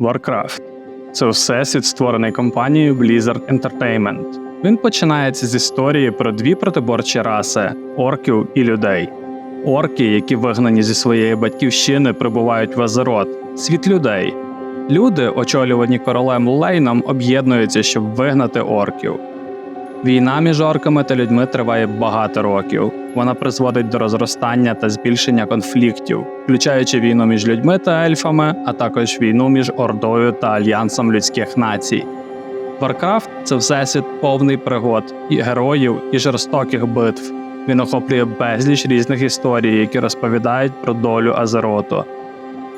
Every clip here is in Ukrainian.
Warcraft це всесвіт, створений компанією Blizzard Entertainment. Він починається з історії про дві протиборчі раси орків і людей. Орки, які вигнані зі своєї батьківщини, прибувають в Азерот, світ людей. Люди, очолювані королем Лейном, об'єднуються, щоб вигнати орків. Війна між орками та людьми триває багато років. Вона призводить до розростання та збільшення конфліктів, включаючи війну між людьми та ельфами, а також війну між Ордою та Альянсом людських націй. Варкрафт це всесвіт повний пригод, і героїв, і жорстоких битв. Він охоплює безліч різних історій, які розповідають про долю Азероту.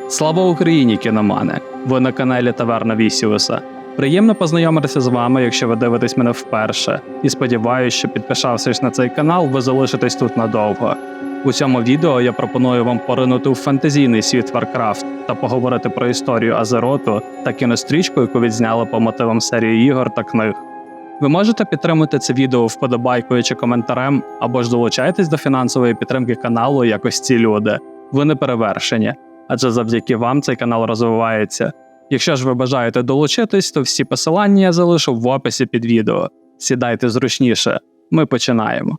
Слава Україні, кіномане! Ви на каналі Таверна Вісіуса. Приємно познайомитися з вами, якщо ви дивитесь мене вперше, і сподіваюся, що підписавшись на цей канал, ви залишитесь тут надовго. У цьому відео я пропоную вам поринути у фантазійний світ Warcraft та поговорити про історію Азероту та кінострічку, яку відзняли по мотивам серії ігор та книг. Ви можете підтримати це відео вподобайкою чи коментарем, або ж долучайтесь до фінансової підтримки каналу якось ці люди. Ви не перевершені, адже завдяки вам цей канал розвивається. Якщо ж ви бажаєте долучитись, то всі посилання я залишу в описі під відео. Сідайте зручніше. Ми починаємо.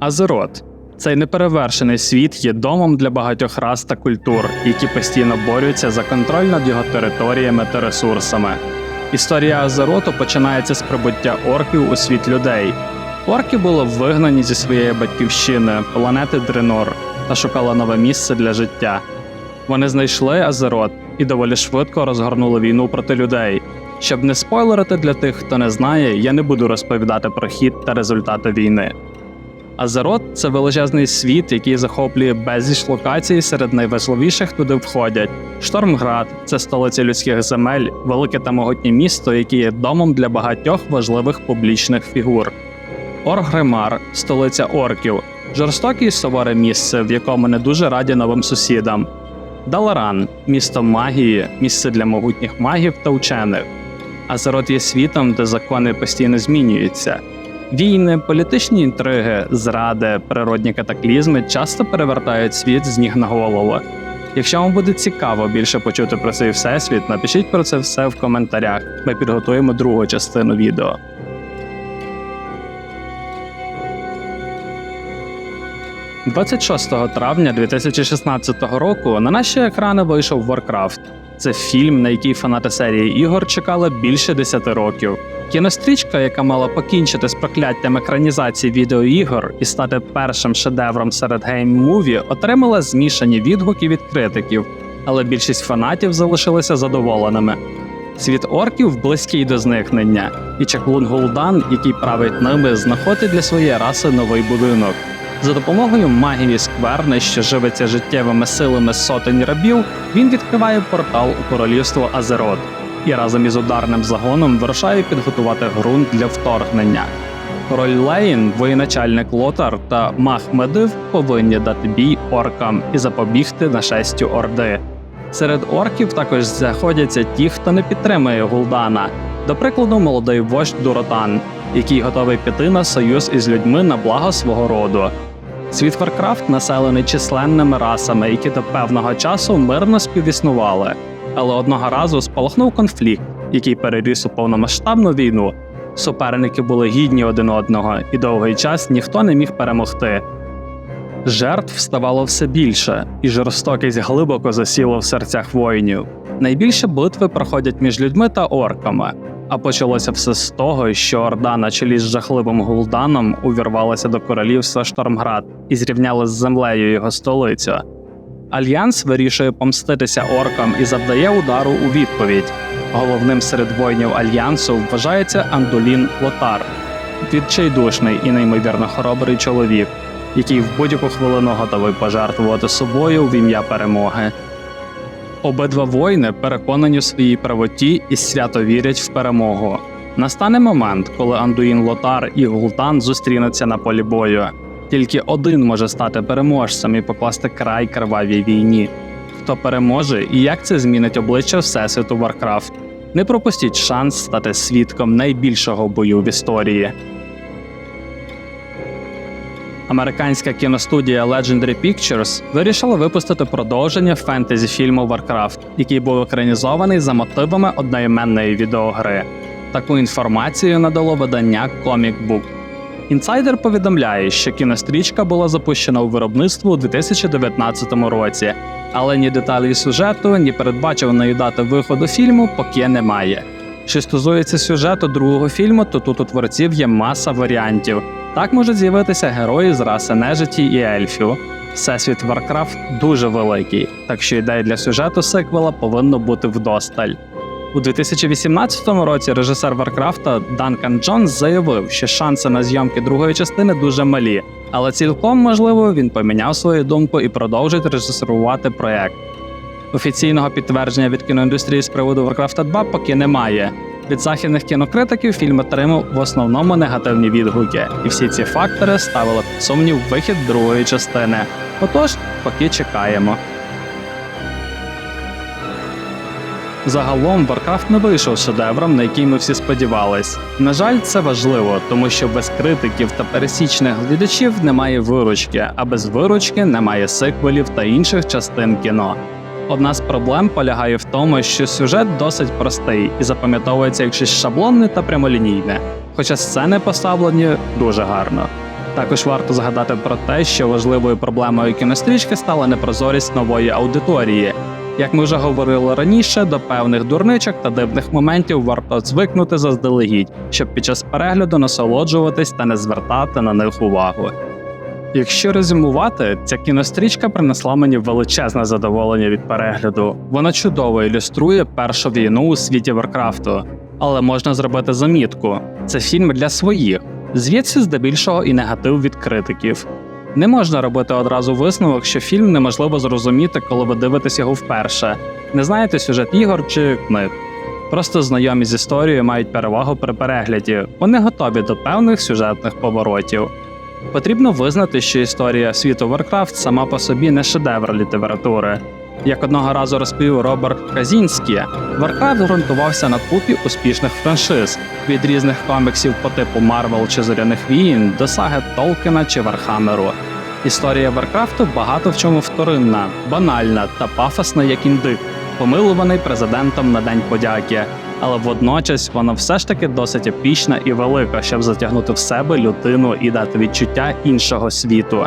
Азерот цей неперевершений світ є домом для багатьох рас та культур, які постійно борються за контроль над його територіями та ресурсами. Історія Азероту починається з прибуття орків у світ людей. Орки були вигнані зі своєї батьківщини, планети Дренор, та шукали нове місце для життя. Вони знайшли Азерот і доволі швидко розгорнули війну проти людей. Щоб не спойлерити для тих, хто не знає, я не буду розповідати про хід та результати війни. Азерот це величезний світ, який захоплює безліч локацій, серед найважливіших туди входять. Штормград це столиця людських земель, велике та могутнє місто, яке є домом для багатьох важливих публічних фігур. Оргремар столиця орків, жорстоке і суворе місце, в якому не дуже раді новим сусідам. Даларан місто магії, місце для могутніх магів та учених. Азерот є світом, де закони постійно змінюються. Війни, політичні інтриги, зради, природні катаклізми часто перевертають світ з ніг на голову. Якщо вам буде цікаво більше почути про цей всесвіт, напишіть про це все в коментарях. Ми підготуємо другу частину відео. – 26 травня 2016 року на наші екрани вийшов Warcraft. Це фільм, на який фанати серії ігор чекали більше 10 років. Кінострічка, яка мала покінчити з прокляттям екранізації відеоігор і стати першим шедевром серед гейм-муві, отримала змішані відгуки від критиків, але більшість фанатів залишилися задоволеними. Світ орків близький до зникнення, і чаклун Гул'дан, який править ними, знаходить для своєї раси новий будинок. За допомогою магії скверни, що живиться життєвими силами сотень рабів, він відкриває портал у королівство Азерот і разом із ударним загоном вирушає підготувати ґрунт для вторгнення. Король Лейн, воєначальник Лотар та Мах Медив повинні дати бій оркам і запобігти нашестю Орди. Серед орків також знаходяться ті, хто не підтримує Гулдана, до прикладу, молодий вождь Дуротан, який готовий піти на союз із людьми на благо свого роду. Світ Варкрафт населений численними расами, які до певного часу мирно співіснували. Але одного разу спалахнув конфлікт, який переріс у повномасштабну війну. Суперники були гідні один одного, і довгий час ніхто не міг перемогти. Жертв ставало все більше, і жорстокість глибоко засіла в серцях воїнів. Найбільше битви проходять між людьми та орками. А почалося все з того, що Орда на чолі з жахливим Гулданом увірвалася до королівства Штормград і зрівняла з землею його столицю. Альянс вирішує помститися оркам і завдає удару у відповідь. Головним серед воїнів альянсу вважається Андулін Лотар, відчайдушний і неймовірно хоробрий чоловік, який в будь-яку хвилину готовий пожертвувати собою в ім'я перемоги. Обидва воїни переконані у своїй правоті і свято вірять в перемогу. Настане момент, коли Андуїн Лотар і Гултан зустрінуться на полі бою. Тільки один може стати переможцем і покласти край кривавій війні. Хто переможе і як це змінить обличчя Всесвіту Варкрафт? Не пропустіть шанс стати свідком найбільшого бою в історії. Американська кіностудія Legendary Pictures вирішила випустити продовження фентезі фільму Warcraft, який був екранізований за мотивами одноіменної відеогри. Таку інформацію надало видання Comic Book. Інсайдер повідомляє, що кінострічка була запущена у виробництво у 2019 році, але ні деталі сюжету, ні передбачуваної дати виходу фільму поки немає. Що стосується сюжету другого фільму, то тут у творців є маса варіантів. Так можуть з'явитися герої з раси нежиті і ельфів. Всесвіт Warcraft дуже великий, так що ідей для сюжету сиквела повинно бути вдосталь. У 2018 році режисер Варкрафта Данкан Джонс заявив, що шанси на зйомки другої частини дуже малі, але цілком можливо він поміняв свою думку і продовжить режисерувати проект. Офіційного підтвердження від кіноіндустрії з приводу Warcraft 2 поки немає. Від західних кінокритиків фільм отримав в основному негативні відгуки, і всі ці фактори ставили під сумнів вихід другої частини. Отож, поки чекаємо. Загалом Warcraft не вийшов шедевром, на який ми всі сподівались. На жаль, це важливо, тому що без критиків та пересічних глядачів немає виручки, а без виручки немає сиквелів та інших частин кіно. Одна з проблем полягає в тому, що сюжет досить простий і запам'ятовується як щось шаблонне та прямолінійне, хоча сцени поставлені дуже гарно. Також варто згадати про те, що важливою проблемою кінострічки стала непрозорість нової аудиторії. Як ми вже говорили раніше, до певних дурничок та дивних моментів варто звикнути заздалегідь, щоб під час перегляду насолоджуватись та не звертати на них увагу. Якщо резюмувати, ця кінострічка принесла мені величезне задоволення від перегляду. Вона чудово ілюструє першу війну у світі Варкрафту, але можна зробити замітку: це фільм для своїх, звідси здебільшого і негатив від критиків. Не можна робити одразу висновок, що фільм неможливо зрозуміти, коли ви дивитесь його вперше. Не знаєте сюжет ігор чи книг. Просто знайомі з історією мають перевагу при перегляді, вони готові до певних сюжетних поворотів. Потрібно визнати, що історія світу Warcraft сама по собі не шедевр літератури. Як одного разу розповів Роберт Казінський, Warcraft ґрунтувався на купі успішних франшиз від різних коміксів по типу Марвел чи Зоряних війн до саги Толкіна чи Вархаммеру. Історія Варкрафту багато в чому вторинна, банальна та пафосна, як індик, помилуваний президентом на День подяки. Але водночас вона все ж таки досить епічна і велика, щоб затягнути в себе людину і дати відчуття іншого світу.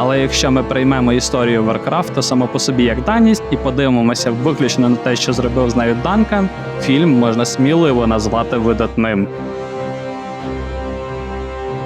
Але якщо ми приймемо історію Варкрафта само по собі як даність і подивимося виключно на те, що зробив з нею Данкан, фільм можна сміливо назвати видатним.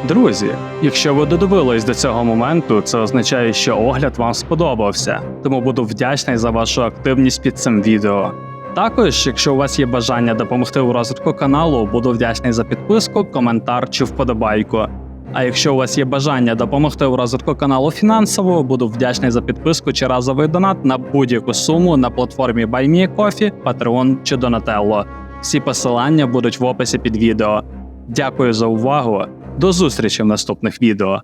Друзі, якщо ви додивились до цього моменту, це означає, що огляд вам сподобався, тому буду вдячний за вашу активність під цим відео. Також, якщо у вас є бажання допомогти у розвитку каналу, буду вдячний за підписку, коментар чи вподобайку. А якщо у вас є бажання допомогти у розвитку каналу фінансово, буду вдячний за підписку чи разовий донат на будь-яку суму на платформі BuyMeCoffee, Patreon чи Donatello. Всі посилання будуть в описі під відео. Дякую за увагу. До зустрічі в наступних відео.